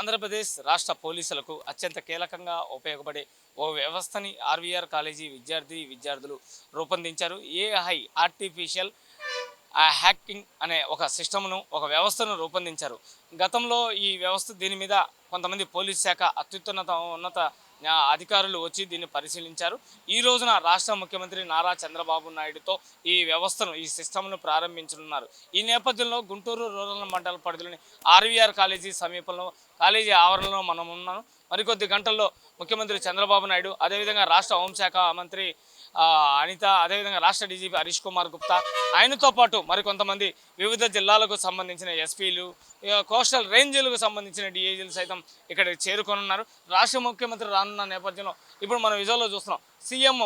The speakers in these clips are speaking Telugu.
ఆంధ్రప్రదేశ్ రాష్ట్ర పోలీసులకు అత్యంత కీలకంగా ఉపయోగపడే ఓ వ్యవస్థని ఆర్వీఆర్ కాలేజీ విద్యార్థి విద్యార్థులు రూపొందించారు. ఏఐ ఆర్టిఫిషియల్ హ్యాకింగ్ అనే ఒక సిస్టమ్ను ఒక వ్యవస్థను రూపొందించారు. గతంలో ఈ వ్యవస్థ దీని మీద కొంతమంది పోలీస్ శాఖ అత్యున్నత ఉన్నత అధికారులు వచ్చి దీన్ని పరిశీలించారు. ఈ రోజున రాష్ట్ర ముఖ్యమంత్రి నారా చంద్రబాబు నాయుడుతో ఈ వ్యవస్థను ఈ సిస్టమ్ను ప్రారంభించనున్నారు. ఈ నేపథ్యంలో గుంటూరు రూరల్ మండల పరిధిలోని ఆర్వీఆర్ కాలేజీ సమీపంలో కాలేజీ ఆవరణలో మనం ఉన్నాను. మరికొద్ది గంటల్లో ముఖ్యమంత్రి చంద్రబాబు నాయుడు అదేవిధంగా రాష్ట్ర హోంశాఖ మంత్రి అనిత అదేవిధంగా రాష్ట్ర డీజీపీ హరీష్ కుమార్ గుప్తా ఆయనతో పాటు మరికొంతమంది వివిధ జిల్లాలకు సంబంధించిన ఎస్పీలు కోస్టల్ రేంజ్లకు సంబంధించిన డిఐజీలు సైతం ఇక్కడ చేరుకొనున్నారు. రాష్ట్ర ముఖ్యమంత్రి రానున్న నేపథ్యంలో ఇప్పుడు మనం విజువల్లో చూస్తున్నాం. సీఎం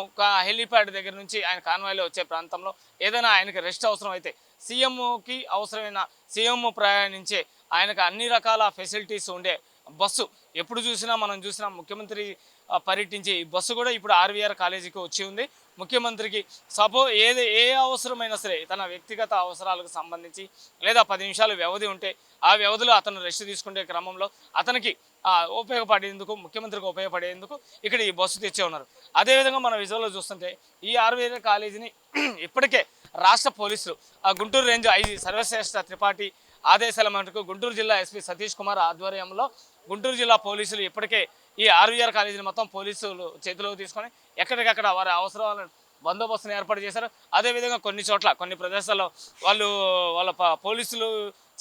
హెలీప్యాడ్ దగ్గర నుంచి ఆయన కాన్వాయ్లో వచ్చే ప్రాంతంలో ఏదైనా ఆయనకి రెస్ట్ అవసరం అయితే సీఎంకి అవసరమైన సీఎం ప్రయాణించే ఆయనకు అన్ని రకాల ఫెసిలిటీస్ ఉండే బస్సు. ఎప్పుడు చూసినా మనం చూసినా ముఖ్యమంత్రి పర్యటించి పర్యటించే ఈ బస్సు కూడా ఇప్పుడు ఆర్వీఆర్ కాలేజీకి వచ్చి ఉంది. ముఖ్యమంత్రికి సపో ఏది ఏ అవసరమైనా సరే తన వ్యక్తిగత అవసరాలకు సంబంధించి లేదా పది నిమిషాలు వ్యవధి ఉంటే ఆ వ్యవధిలో అతను రెస్ట్ తీసుకునే క్రమంలో అతనికి ఉపయోగపడేందుకు ముఖ్యమంత్రికి ఉపయోగపడేందుకు ఇక్కడ ఈ బస్సు తెచ్చే ఉన్నారు. అదేవిధంగా మన విజువల్లో చూస్తుంటే ఈ ఆర్వీఆర్ కాలేజీని ఇప్పటికే రాష్ట్ర పోలీసులు గుంటూరు రేంజ్ ఐజీ సర్వశ్రేష్ఠ త్రిపాఠి ఆదేశాల మేరకు గుంటూరు జిల్లా ఎస్పీ సతీష్ కుమార్ ఆధ్వర్యంలో గుంటూరు జిల్లా పోలీసులు ఇప్పటికే ఈ ఆర్వీఆర్ కాలేజీని మొత్తం పోలీసులు చేతిలోకి తీసుకొని ఎక్కడికక్కడ వారి అవసరాలను బందోబస్తును ఏర్పాటు చేశారు. అదేవిధంగా కొన్ని చోట్ల కొన్ని ప్రదేశాల్లో వాళ్ళు వాళ్ళ పోలీసులు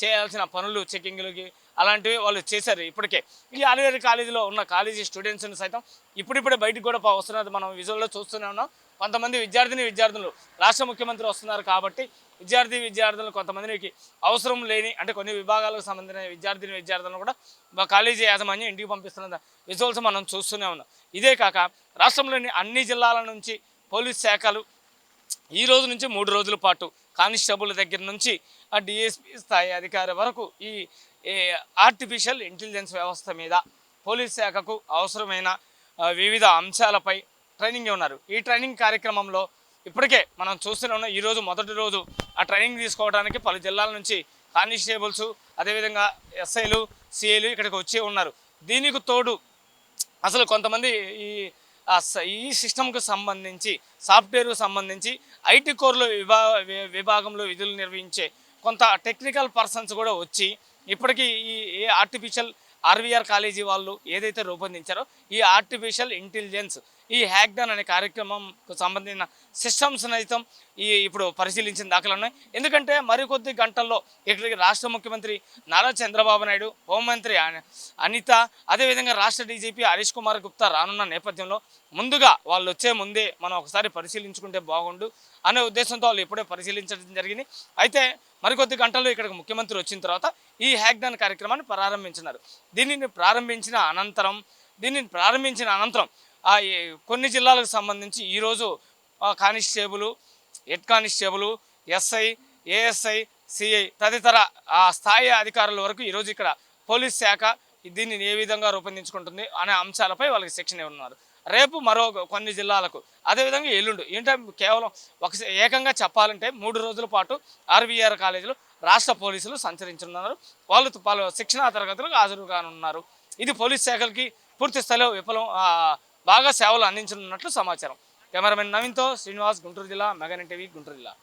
చేయాల్సిన పనులు చెకింగ్లకి అలాంటివి వాళ్ళు చేశారు ఇప్పటికే. ఈ ఆర్వీఆర్ కాలేజీలో ఉన్న కాలేజీ స్టూడెంట్స్ని సైతం ఇప్పుడిప్పుడే బయటకు కూడా వస్తున్నది మనం విజువల్లో చూస్తూనే ఉన్నాం. కొంతమంది విద్యార్థిని విద్యార్థులు రాష్ట్ర ముఖ్యమంత్రి వస్తున్నారు కాబట్టి విద్యార్థి విద్యార్థులు కొంతమందికి అవసరం లేని అంటే కొన్ని విభాగాలకు సంబంధించిన విద్యార్థిని విద్యార్థులను కూడా మా కాలేజీ యాజమాన్యం ఇంటికి పంపిస్తున్న విజువల్స్ మనం చూస్తూనే ఉన్నాం. ఇదే కాక రాష్ట్రంలోని అన్ని జిల్లాల నుంచి పోలీస్ శాఖలు ఈ రోజు నుంచి మూడు రోజుల పాటు కానిస్టేబుల్ దగ్గర నుంచి ఆ డిఎస్పీ స్థాయి అధికారి వరకు ఈ ఆర్టిఫిషియల్ ఇంటెలిజెన్స్ వ్యవస్థ మీద పోలీస్ శాఖకు అవసరమైన వివిధ అంశాలపై ట్రైనింగ్ ఉన్నారు. ఈ ట్రైనింగ్ కార్యక్రమంలో ఇప్పటికే మనం చూస్తూనే ఉన్నాం ఈరోజు మొదటి రోజు ఆ ట్రైనింగ్ తీసుకోవడానికి పలు జిల్లాల నుంచి కానిస్టేబుల్స్ అదేవిధంగా ఎస్ఐలు సిఐలు ఇక్కడికి వచ్చి ఉన్నారు. దీనికి తోడు అసలు కొంతమంది ఈ ఈ సిస్టమ్కు సంబంధించి సాఫ్ట్వేర్కు సంబంధించి ఐటీ కోర్లో విభా విభాగంలో విధులు నిర్వహించే కొంత టెక్నికల్ పర్సన్స్ కూడా వచ్చి ఇప్పటికీ ఈ ఏ ఆర్టిఫిషియల్ ఆర్వీఆర్ కాలేజీ వాళ్ళు ఏదైతే రూపొందించారో ఈ ఆర్టిఫిషియల్ ఇంటెలిజెన్స్ ఈ హ్యాక్డన్ అనే కార్యక్రమంకు సంబంధించిన సిస్టమ్స్ సైతం ఈ ఇప్పుడు పరిశీలించిన దాఖలు ఉన్నాయి. ఎందుకంటే మరికొద్ది గంటల్లో ఇక్కడికి రాష్ట్ర ముఖ్యమంత్రి నారా చంద్రబాబు నాయుడు హోంమంత్రి అనిత అదేవిధంగా రాష్ట్ర డీజీపీ హరీష్ కుమార్ గుప్తా రానున్న నేపథ్యంలో ముందుగా వాళ్ళు వచ్చే ముందే మనం ఒకసారి పరిశీలించుకుంటే బాగుండు అనే ఉద్దేశంతో వాళ్ళు ఇప్పుడే పరిశీలించడం జరిగింది. అయితే మరికొద్ది గంటల్లో ఇక్కడికి ముఖ్యమంత్రి వచ్చిన తర్వాత ఈ హ్యాక్దాన్ కార్యక్రమాన్ని ప్రారంభించినారు. దీనిని ప్రారంభించిన అనంతరం దీనిని ప్రారంభించిన అనంతరం ఆ కొన్ని జిల్లాలకు సంబంధించి ఈరోజు ఆ constable head constable SI ASI CI తదితర ఆ స్థాయి అధికారుల వరకు ఈరోజు ఇక్కడ పోలీస్ శాఖ దీన్ని ఏ విధంగా రూపొందించుకుంటుంది అనే అంశాలపై వాళ్ళకి శిక్షణ ఇవ్వనున్నారు. రేపు మరో కొన్ని జిల్లాలకు. అదేవిధంగా ఎల్లుండు. ఏంటంటే కేవలం ఒక ఏకంగా చెప్పాలంటే మూడు రోజుల పాటు ఆర్వీఆర్ కాలేజీలో రాష్ట్ర పోలీసులు సంచరించనున్నారు. వాళ్ళు పలు శిక్షణా తరగతులకు హాజరు కానున్నారు ఇది పోలీస్ శాఖలకి పూర్తి స్థాయిలో విఫలం బాగా సేవలు అందించనున్నట్లు సమాచారం. కెమెరామెన్ నవీన్తో శ్రీనివాస్ గుంటూరు జిల్లా మెగాన్ టీవీ గుంటూరు జిల్లా.